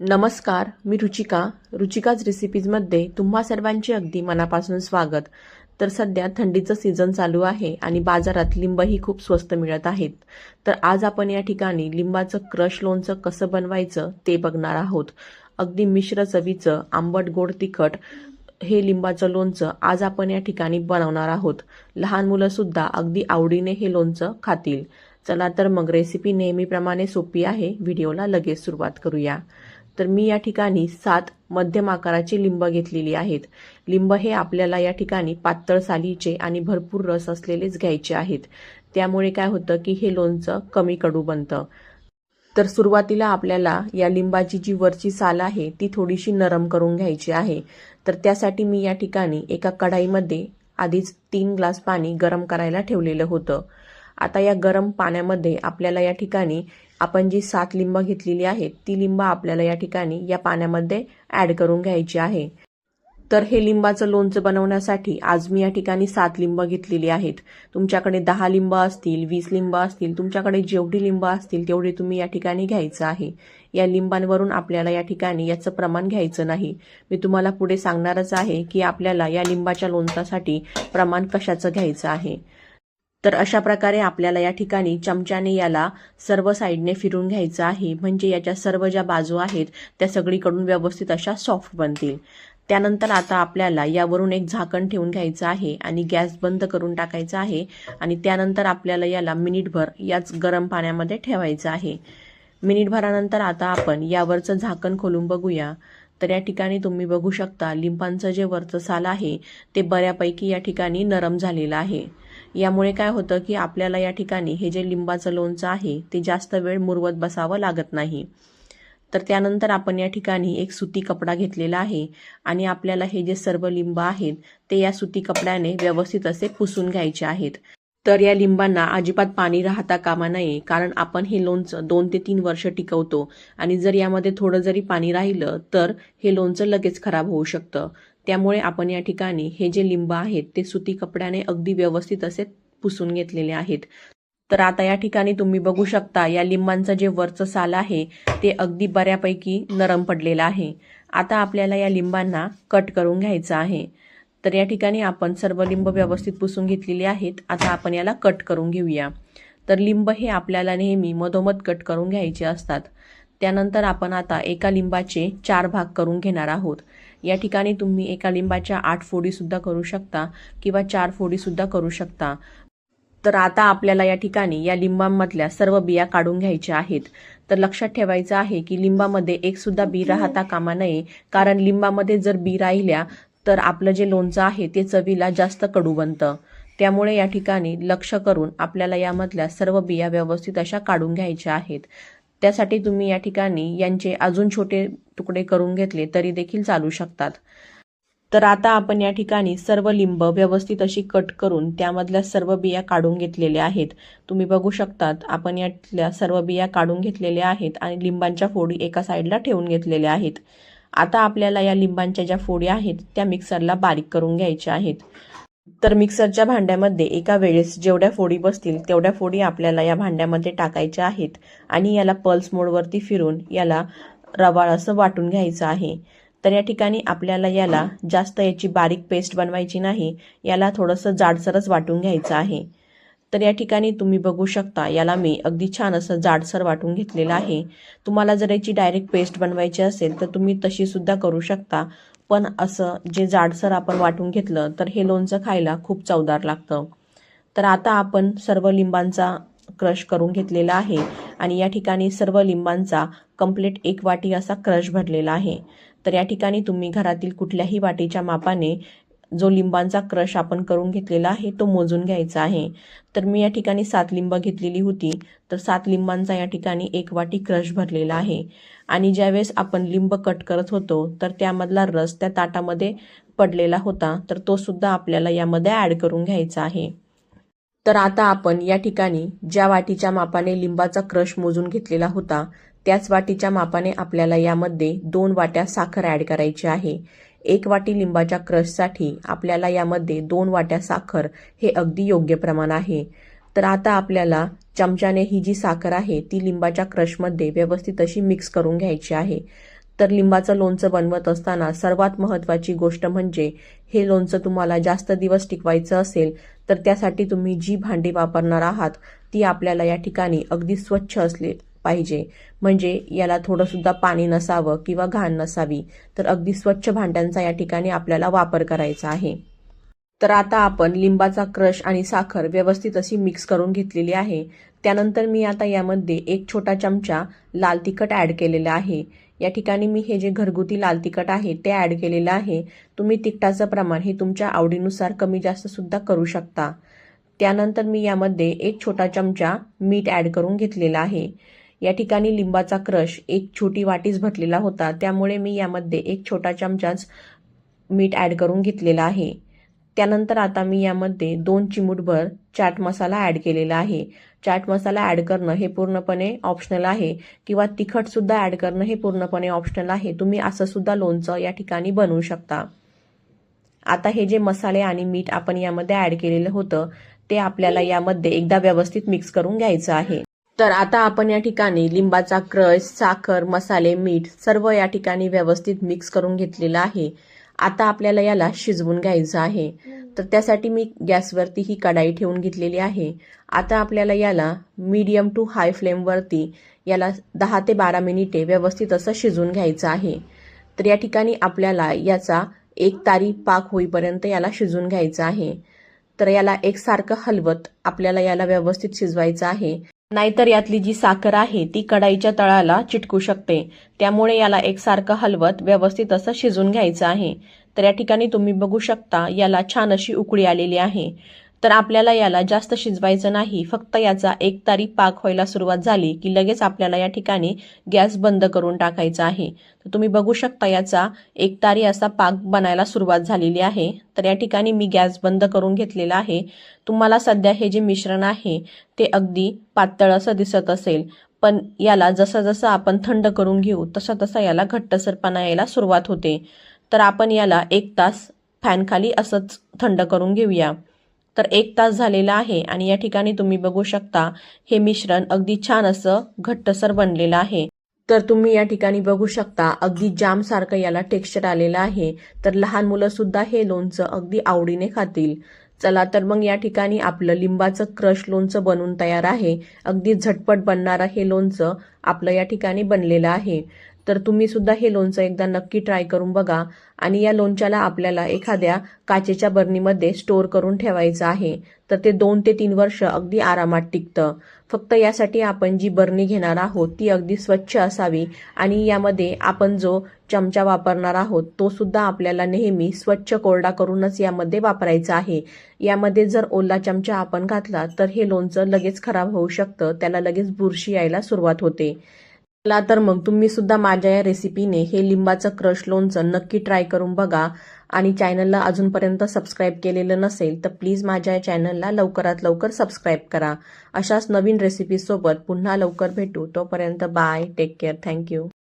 नमस्कार मी रुचिका. रुचिकाच रेसिपीजमध्ये तुम्हा सर्वांचे अगदी मनापासून स्वागत. तर सध्या थंडीचं सीझन चालू आहे आणि बाजारात लिंबही खूप स्वस्त मिळत आहेत. तर आज आपण या ठिकाणी लिंबाचं क्रश लोणचं कसं बनवायचं ते बघणार आहोत. अगदी मिश्र चवीचं आंबट गोड तिखट हे लिंबाचं लोणचं आज आपण या ठिकाणी बनवणार आहोत. लहान मुलंसुद्धा अगदी आवडीने हे लोणचं खातील. चला तर मग रेसिपी नेहमीप्रमाणे सोपी आहे. व्हिडिओला लगेच सुरुवात करूया. तर मी या ठिकाणी सात मध्यम आकाराची लिंब घेतलेली आहेत. लिंब हे आपल्याला या ठिकाणी पातळ सालीचे आणि भरपूर रस असलेलेच घ्यायचे आहेत. त्यामुळे काय होतं की हे लोणचं कमी कडू बनतं. तर सुरुवातीला आपल्याला या लिंबाची जी वरची साल आहे ती थोडीशी नरम करून घ्यायची आहे. तर त्यासाठी मी या ठिकाणी एका कढाईमध्ये आधीच तीन ग्लास पाणी गरम करायला ठेवलेलं होतं. आता या गरम पाण्यामध्ये आपल्याला या ठिकाणी आपण जी सात लिंब घेतलेली आहेत ती लिंब आपल्याला या ठिकाणी या पाण्यामध्ये ॲड करून घ्यायची आहे. तर हे लिंबाचं लोणचं बनवण्यासाठी आज मी या ठिकाणी सात लिंब घेतलेली आहेत. तुमच्याकडे दहा लिंब असतील वीस लिंब असतील तुमच्याकडे जेवढी लिंब असतील तेवढी तुम्ही या ठिकाणी घ्यायचं आहे. या लिंबांवरून आपल्याला या ठिकाणी याचं प्रमाण घ्यायचं नाही. मी तुम्हाला पुढे सांगणारच आहे की आपल्याला या लिंबाच्या लोणचासाठी प्रमाण कशाचं घ्यायचं आहे. तर अशा प्रकारे आपल्याला या ठिकाणी चमच्याने याला सर्व साईडने फिरून घ्यायचं आहे. म्हणजे याच्या सर्व ज्या बाजू आहेत त्या सगळीकडून व्यवस्थित अशा सॉफ्ट बनतील. त्यानंतर आता आपल्याला यावरून एक झाकण ठेवून घ्यायचं आहे आणि गॅस बंद करून टाकायचा आहे आणि त्यानंतर आपल्याला याला मिनिटभर याच गरम पाण्यामध्ये ठेवायचं आहे. मिनिटभरानंतर आता आपण यावरचं झाकण खोलून बघूया. तर या ठिकाणी तुम्ही बघू शकता लिंबांचं जे वरचं साल आहे ते बऱ्यापैकी या ठिकाणी नरम झालेलं आहे. यामुळे काय होतं की आपल्याला या ठिकाणी हे जे लिंबाचं लोणचं आहे ते जास्त वेळ मुरवत बसावं लागत नाही. तर त्यानंतर आपण या ठिकाणी एक सुती कपडा घेतलेला आहे आणि आपल्याला हे जे सर्व लिंब आहेत ते या सुती कपड्याने व्यवस्थित असे पुसून घ्यायचे आहेत. तर या लिंबांना अजिबात पाणी राहता कामा नये कारण आपण हे लोणचं दोन ते तीन वर्ष टिकवतो आणि जर यामध्ये थोडं जरी पाणी राहिलं तर हे लोणचं लगेच खराब होऊ शकतं. त्यामुळे आपण या ठिकाणी हे जे लिंब आहेत ते सुती कपड्याने अगदी व्यवस्थित असे पुसून घेतलेले आहेत. तर आता या ठिकाणी तुम्ही बघू शकता या लिंबांचं जे वरचं साल आहे ते अगदी बऱ्यापैकी नरम पडलेलं आहे. आता आपल्याला या लिंबांना कट करून घ्यायचं आहे. तर या ठिकाणी आपण सर्व लिंब व्यवस्थित पुसून घेतलेली आहेत. आता आपण याला कट करून घेऊया. तर लिंब हे आपल्याला नेहमी मधोमध कट करून घ्यायचे असतात. त्यानंतर आपण आता एका लिंबाचे चार भाग करून घेणार आहोत. या ठिकाणी तुम्ही एका लिंबाच्या आठ फोडीसुद्धा करू शकता किंवा चार फोडीसुद्धा करू शकता. तर आता आपल्याला या ठिकाणी या लिंबांमधल्या सर्व बिया काढून घ्यायच्या आहेत. तर लक्षात ठेवायचं आहे की लिंबामध्ये एक सुद्धा बी राहता कामा नये. कारण लिंबामध्ये जर बी राहिल्या तर आपलं जे लोणचं आहे ते चवीला जास्त कडू बनतं त्यामुळे या ठिकाणी लक्ष करून आपल्याला यामधल्या सर्व बिया व्यवस्थित अशा काढून घ्यायच्या आहेत. त्यासाठी तुम्ही या ठिकाणी यांचे अजून छोटे तुकडे करून घेतले तरी देखील चालू शकतात. तर आता आपण या ठिकाणी सर्व लिंब व्यवस्थित अशी कट करून त्यामधल्या सर्व बिया काढून घेतलेल्या आहेत. तुम्ही बघू शकतात आपण यातल्या सर्व बिया काढून घेतलेल्या आहेत आणि लिंबांच्या फोडी एका साईडला ठेवून घेतलेल्या आहेत. आता आपल्याला या लिंबांच्या ज्या फोडी आहेत त्या मिक्सरला बारीक करून घ्यायच्या आहेत. तर मिक्सरच्या भांड्यामध्ये एका वेळेस जेवढ्या फोडी बसतील तेवढ्या फोडी आपल्याला या भांड्यामध्ये टाकायच्या आहेत आणि याला पल्स मोडवरती फिरून याला रवाळ असं वाटून घ्यायचं आहे. तर या ठिकाणी आपल्याला याला जास्त याची बारीक पेस्ट बनवायची नाही याला थोडंसं जाडसरच वाटून घ्यायचं आहे. तर या ठिकाणी तुम्ही बघू शकता याला मी अगदी छान असं जाडसर वाटून घेतलेलं आहे. तुम्हाला जर याची डायरेक्ट पेस्ट बनवायची असेल तर तुम्ही तशीसुद्धा करू शकता. पण असं जे जाडसर आपण वाटून घेतलं तर हे लोणचं खायला खूप चवदार लागतं. तर आता आपण सर्व लिंबांचा क्रश करून घेतलेला आहे आणि या ठिकाणी सर्व लिंबांचा कंप्लीट एक वाटी असा क्रश भरलेला आहे. तर या ठिकाणी तुम्ही घरातील कुठल्याही वाटीच्या मापाने जो लिंबांचा क्रश आपण करून घेतलेला आहे तो मोजून घ्यायचा आहे. तर मी या ठिकाणी सात लिंब घेतलेली होती. तर सात लिंबांचा या ठिकाणी एक वाटी क्रश भरलेला आहे. आणि ज्यावेळेस आपण लिंब कट करत होतो तर त्यामधला रस त्या ताटामध्ये पडलेला होता. तर तो सुद्धा आपल्याला यामध्ये ॲड करून घ्यायचा आहे. तर आता आपण या ठिकाणी ज्या वाटीच्या मापाने लिंबाचा क्रश मोजून घेतलेला होता त्याच वाटीच्या मापाने आपल्याला यामध्ये दोन वाट्या साखर ॲड करायची आहे. एक वाटी लिंबाच्या क्रशसाठी आपल्याला यामध्ये दोन वाट्या साखर हे अगदी योग्य प्रमाण आहे. तर आता आपल्याला चमच्याने ही जी साखर आहे ती लिंबाच्या क्रशमध्ये व्यवस्थित अशी मिक्स करून घ्यायची आहे. तर लिंबाचं लोणचं बनवत असताना सर्वात महत्त्वाची गोष्ट म्हणजे हे लोणचं तुम्हाला जास्त दिवस टिकवायचं असेल तर त्यासाठी तुम्ही जी भांडी वापरणार आहात ती आपल्याला या ठिकाणी अगदी स्वच्छ असले पाहिजे. म्हणजे याला थोडंसुद्धा पाणी नसावं किंवा घाण नसावी तर अगदी स्वच्छ भांड्यांचा या ठिकाणी आपल्याला वापर करायचा आहे. तर आता आपण लिंबाचा क्रश आणि साखर व्यवस्थित अशी मिक्स करून घेतलेली आहे. त्यानंतर मी आता यामध्ये एक छोटा चमचा लाल तिखट ॲड केलेला आहे. या ठिकाणी मी हे जे घरगुती लाल तिखट आहे ते ॲड केलेलं आहे. तुम्ही तिखटाचं प्रमाण हे तुमच्या आवडीनुसार कमी जास्त सुद्धा करू शकता. त्यानंतर मी यामध्ये एक छोटा चमचा मीठ ॲड करून घेतलेला आहे. या ठिकाणी लिंबाचा क्रश एक छोटी वाटीच भरलेला होता. त्यामुळे मी यामध्ये एक छोटा चमचाच मीठ ॲड करून घेतलेला आहे. त्यानंतर आता मी यामध्ये दोन चिमूटभर चाट मसाला ॲड केलेला आहे. चाट मसाला ॲड करणं हे पूर्णपणे ऑप्शनल आहे किंवा तिखटसुद्धा ॲड करणं हे पूर्णपणे ऑप्शनल आहे. तुम्ही असंसुद्धा लोणचं या ठिकाणी बनवू शकता. आता हे जे मसाले आणि मीठ आपण यामध्ये ॲड केलेलं होतं ते आपल्याला यामध्ये एकदा व्यवस्थित मिक्स करून घ्यायचं आहे. तर आता आपण या ठिकाणी लिंबाचा क्रश साखर मसाले मीठ सर्व या ठिकाणी व्यवस्थित मिक्स करून घेतलेलं आहे. आता आपल्याला याला शिजवून घ्यायचं आहे. तर त्यासाठी मी गॅसवरती ही कढाई ठेवून घेतलेली आहे. आता आपल्याला याला मीडियम टू हाय फ्लेमवरती याला दहा ते बारा मिनिटे व्यवस्थित असं शिजवून घ्यायचं आहे. तर या ठिकाणी आपल्याला याचा एक तारी पाक होईपर्यंत याला शिजवून घ्यायचं आहे. तर याला एकसारखं हलवत आपल्याला याला व्यवस्थित शिजवायचं आहे. नाहीतर यातली जी साखर आहे ती कढाईच्या तळाला चिटकू शकते. त्यामुळे याला एकसारखं हलवत व्यवस्थित असं शिजून घ्यायचं आहे. तर या ठिकाणी तुम्ही बघू शकता याला छान अशी उकळी आलेली आहे. तर आपल्याला याला जास्त शिजवायचं नाही. फक्त याचा एक तारी पाक व्हायला सुरुवात झाली की लगेच आपल्याला या ठिकाणी गॅस बंद करून टाकायचा आहे. तर तुम्ही बघू शकता याचा एक तारी असा पाक बनायला सुरुवात झालेली आहे. तर या ठिकाणी मी गॅस बंद करून घेतलेला आहे. तुम्हाला सध्या हे जे मिश्रण आहे ते अगदी पातळ असं दिसत असेल. पण याला जसं जसं आपण थंड करून घेऊ तसं तसं याला घट्टसरपणा यायला सुरुवात होते. तर आपण याला एक तास फॅनखाली असंच थंड करून घेऊया. तर एक तास झालेला आहे आणि या ठिकाणी तुम्ही बघू शकता हे मिश्रण अगदी छान असं घट्टसर बनलेलं आहे. तर तुम्ही या ठिकाणी बघू शकता अगदी जाम सारखं याला टेक्स्चर आलेलं आहे. तर लहान मुलं सुद्धा हे लोणचं अगदी आवडीने खातील. चला तर मग या ठिकाणी आपलं लिंबाचं क्रश लोणचं बनून तयार आहे. अगदी झटपट बनणारं हे लोणचं आपलं या ठिकाणी बनलेलं आहे. तर तुम्ही सुद्धा हे लोणचं एकदा नक्की ट्राय करून बघा. आणि या लोणच्याला आपल्याला एखाद्या काचेच्या बरणीमध्ये स्टोअर करून ठेवायचं आहे. तर ते दोन ते तीन वर्ष अगदी आरामात टिकतं. फक्त यासाठी आपण जी बर्नी घेणार आहोत ती अगदी स्वच्छ असावी. आणि यामध्ये आपण जो चमचा वापरणार आहोत तो सुद्धा आपल्याला नेहमी स्वच्छ कोरडा करूनच यामध्ये वापरायचा आहे. यामध्ये जर ओला चमचा आपण घातला तर हे लोणचं लगेच खराब होऊ शकतं. त्याला लगेच बुरशी यायला सुरुवात होते. चला तर मग तुम्ही सुद्धा माझ्या या रेसिपीने हे लिंबाचं क्रश लोणचं नक्की ट्राय करून बघा. आणि चॅनलला अजूनपर्यंत सबस्क्राईब केलेलं नसेल तर प्लीज माझ्या या चॅनलला लवकरात लवकर सबस्क्राईब करा. अशाच नवीन रेसिपीसोबत पुन्हा लवकर भेटू. तोपर्यंत बाय टेक केअर थँक्यू